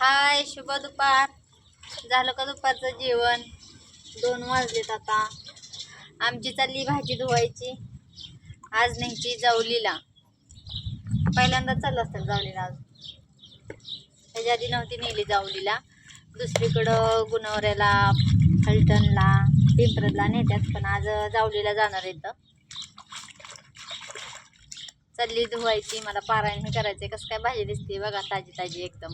हाय शुभ दुपार. झालं का दुपारचं जेवण? दोन वाजलेत आता. आमची चालली भाजी धुवायची. आज न्यायची जावलीला. पहिल्यांदा चाललं असतं जावलीला आज. त्याच्या आधी नव्हती नेली जावलीला. दुसरीकडं गुणवऱ्याला फलटणला पिंपरदला नेत्यात पण आज जावलीला जाणार येतं चालली धुवायची. मला पारायण हे आहे कसं काय भाजी दिसते बघा ताजी ताजी एकदम.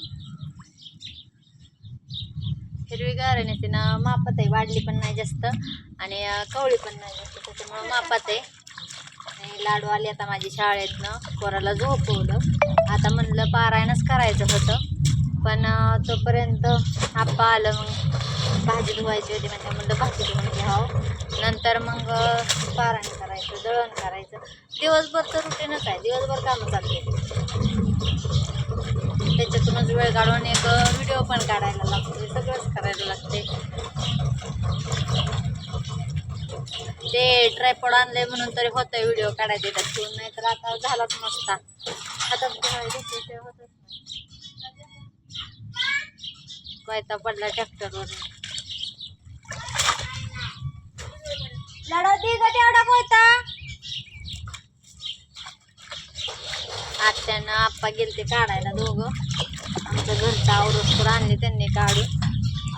हिरवीगार आहे ना मापात आहे वाढली पण नाही जास्त. आणि कवळी पण नाही जास्त. त्याच्यामुळं मापात आहे आणि लाडू आले आता माझी शाळेतनं. कोराला झोपवलं. आता म्हणलं पारायणच करायचं होतं. पण तोपर्यंत आप्पा आलं मग. भाजी धुवायची होती म्हणजे म्हणलं भाजी धुवून घ्यावं. नंतर मग पारायण करायचं दळण करायचं. दिवसभर तर रुटीनच आहे. दिवसभर कामं चालते त्याच्यातूनच वेळ काढून एक व्हिडिओ पण काढायला लागतो हे सगळंच करायला लागते ते ट्रायपॉड आणले म्हणून तरी होतं व्हिडिओ काढायचे त्यात ठेवून नाही तर आता झालाच नसता हातात घेतले होतच कोयता पडला ट्रॅक्टरवर लढा दे ग तेवढा कोयता आत्यानं आप्पा गेलते काढायला दोघं. आमचं घरचं आवरस्तर आणले त्यांनी काढून.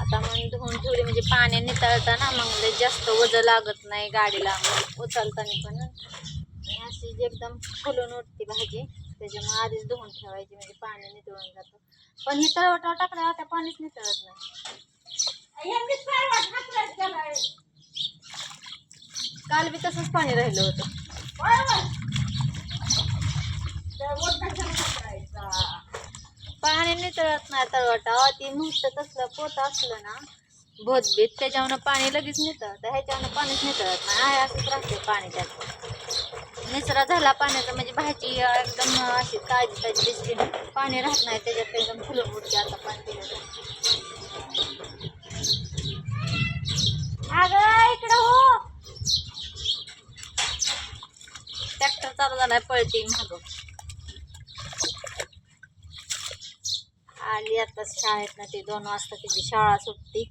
आता मग धुवून ठेवली म्हणजे पाणी नितळताना मग लय जास्त वजन लागत नाही गाडीला. उचलताना पण. अशी जी एकदम फुलून उठते भाजी त्याच्यामुळे आधीच धुवून ठेवायची म्हणजे पाणी नितळून जातं. पण ही तळवटा टाकल्यावर त्या पाणीच नितळत नाही. काल बी तसंच पाणी राहिलं होतं. पाणी नितळत नाही तळवटा ती नुसतं तसलं पोत असलं ना भोतबीत त्याच्यावरनं पाणी लगेच नितळत ह्याच्यावरनं पाणीच नितळत नाही आहे असंच राहते पाणी त्यात निचरा झाला पाण्याचा म्हणजे भाजी एकदम अशी ताजी ताजी दिसते पाणी राहत नाही त्याच्यात एकदम फुलं उठते आता पाणी दिलं अगं इकडं हो! ट्रॅक्टर चालू झालाय पळते मागं. आली आत्ताच शाळेत ना ती दोन वाजता तिची शाळा सुटती.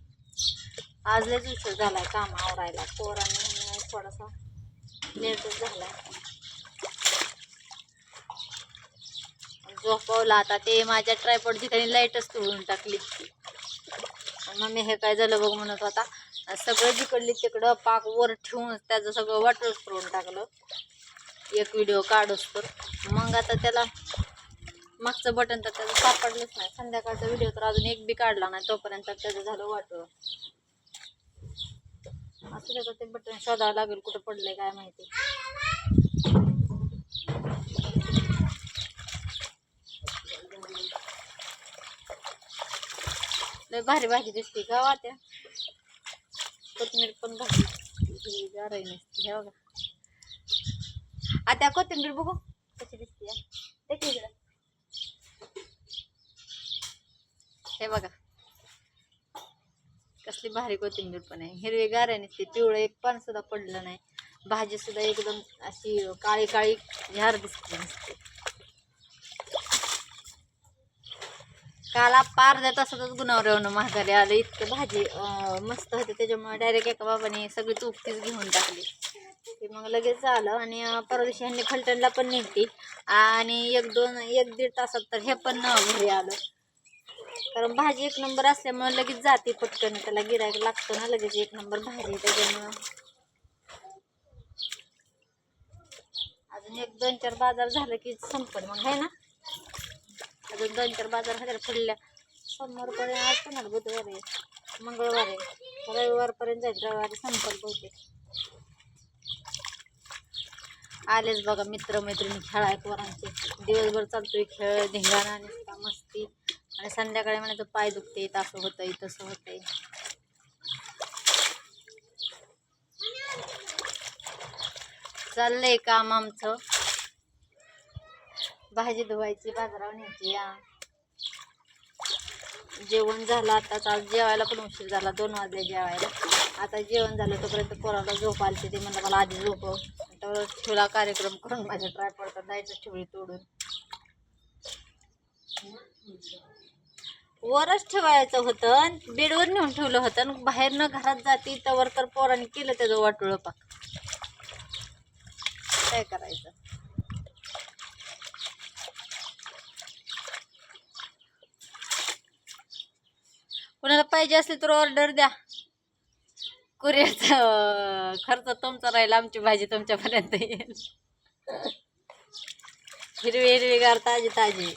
आज लयच उशीर आहे काम आवरायला. पोरांनी थोडासा लेटच झालाय. झोपवला आता ते माझ्या ट्रायपॉड ठिकाणी लाईटच तुळून टाकली मम्मी हे काय झालं बघ म्हणत होता. सगळं जिकडली तिकडं पाक वर ठेवून त्याचं सगळं वाटर करून टाकलं. एक व्हिडिओ काढूस तर. मग आता त्याला मागचं बटन तर त्याचं सापडलंच नाही. संध्याकाळचा व्हिडिओ तर अजून एक बी काढला नाही तोपर्यंत त्याचं झालं वाटलं असं त्याचं ते बटन शोधावं लागेल कुठं पडलंय काय माहिती. लय भारी भाजी दिसते का हो वाट्या कोथिंबीर पण भाजी ही नसते हे बघा. आता कोथिंबीर बघू कशी दिसते या. देख इकडं हे बघा. कसली भारी कोथिंबीर पण आहे. हिरवीगार आहे नसते पिवळं एक पण सुद्धा पडलं नाही. भाजी सुद्धा एकदम अशी काळी काळी झार दिसते नसते. काल आप्पा अर्ध्या तासातच गुणावर महागारी आलं. इतकं भाजी मस्त होते. त्याच्यामुळे डायरेक्ट एका बाबाने सगळी तूपतीच घेऊन टाकली. ते मग लगेच आलं आणि परवा दिवशी ह्यांनी फलटणला पण निघते आणि एक दोन एक दीड तासात तर हे पण घरी आलं. कारण भाजी एक नंबर असल्यामुळे लगेच जाते पटकन. त्याला गिरायक लागतं ना लगेच एक नंबर भाजी त्याच्यामुळं. अजून एक दोन चार बाजार झालं की संपल मग आहे ना? अजून दोन चार बाजार हजार पडल्या. सोमवारपर्यंत असतो ना बुधवार आहे. मंगळवार आहे. रविवारपर्यंत जाईल रविवारी संपल बहुतेक. आलेच बघा मित्र मैत्रिणी खेळाय दिवसभर चालतोय खेळ धिंगाणा आणि मस्ती. आणि संध्याकाळी म्हणायचं पाय दुखते असं होतंय तसं होतंय. चाललंय काम आमचं. भाजी धुवायची बाजारावर न्यायची या. जेवण झालं आताच आज जेवायला पण उशीर झाला दोन वाजले जेवायला. आता जेवण झालं तोपर्यंत पोराला झोप आली ते म्हणलं मला आधी झोप. तर ठेवला कार्यक्रम करून माझ्या ट्राय पडतात जायचं ठेवली तोडून. वरच ठेवायचं होतं आणि बेडवर नेऊन ठेवलं होतं. बाहेरनं घरात जाती तवर तर पोरांनी केलं त्याचं वाटोळं पाक. काय करायचं? कुणाला पाहिजे असली तर ऑर्डर द्या. कुरिअरचा खर्च तुमचा राहील आमची भाजी तुमच्यापर्यंत येईल. हिरवी हिरवीगार ताजी ताजी.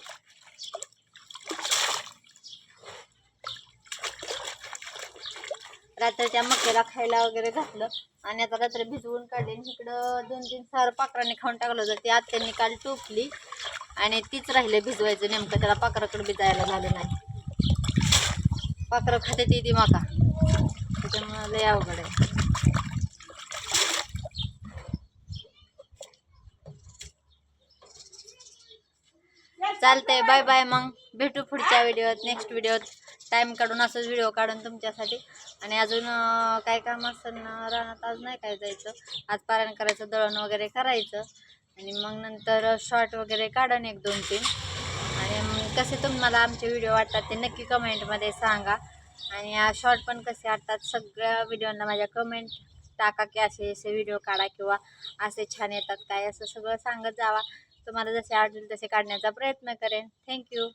रात्रीच्या मक्याला खायला वगैरे घातलं. आणि आता रात्री भिजवून काढले. इकडं दोन तीन सार पाकरांनी खाऊन टाकलं होतं. ती आत्यांनी काल टोपली. आणि तीच राहिले भिजवायचं. नेमकं त्याला पाखराकडे भिजायला झालं नाही. पाकरं खाते ती ती माका. त्याच्यामुळं लय अवघड आहे. चालतंय. बाय बाय मग. भेटू पुढच्या व्हिडिओत नेक्स्ट व्हिडिओत. टाईम काढून असंच व्हिडिओ काढून तुमच्यासाठी. आणि अजून काय काम असं ना रानात आज नाही काय जायचं. आज पारायण करायचं दळण वगैरे करायचं. आणि मग नंतर शॉर्ट वगैरे काढन एक दोन तीन. आणि कसे कसे तुम्हाला आमचे व्हिडिओ वाटतात ते नक्की कमेंटमध्ये सांगा. आणि शॉर्ट पण कसे वाटतात सगळ्या व्हिडिओंना माझ्या कमेंट टाका की असे असे व्हिडिओ काढा किंवा असे छान येतात काय असं सगळं सांगत जावा. तुम्हाला जसे आवडेल तसे काढण्याचा प्रयत्न करेन. थँक्यू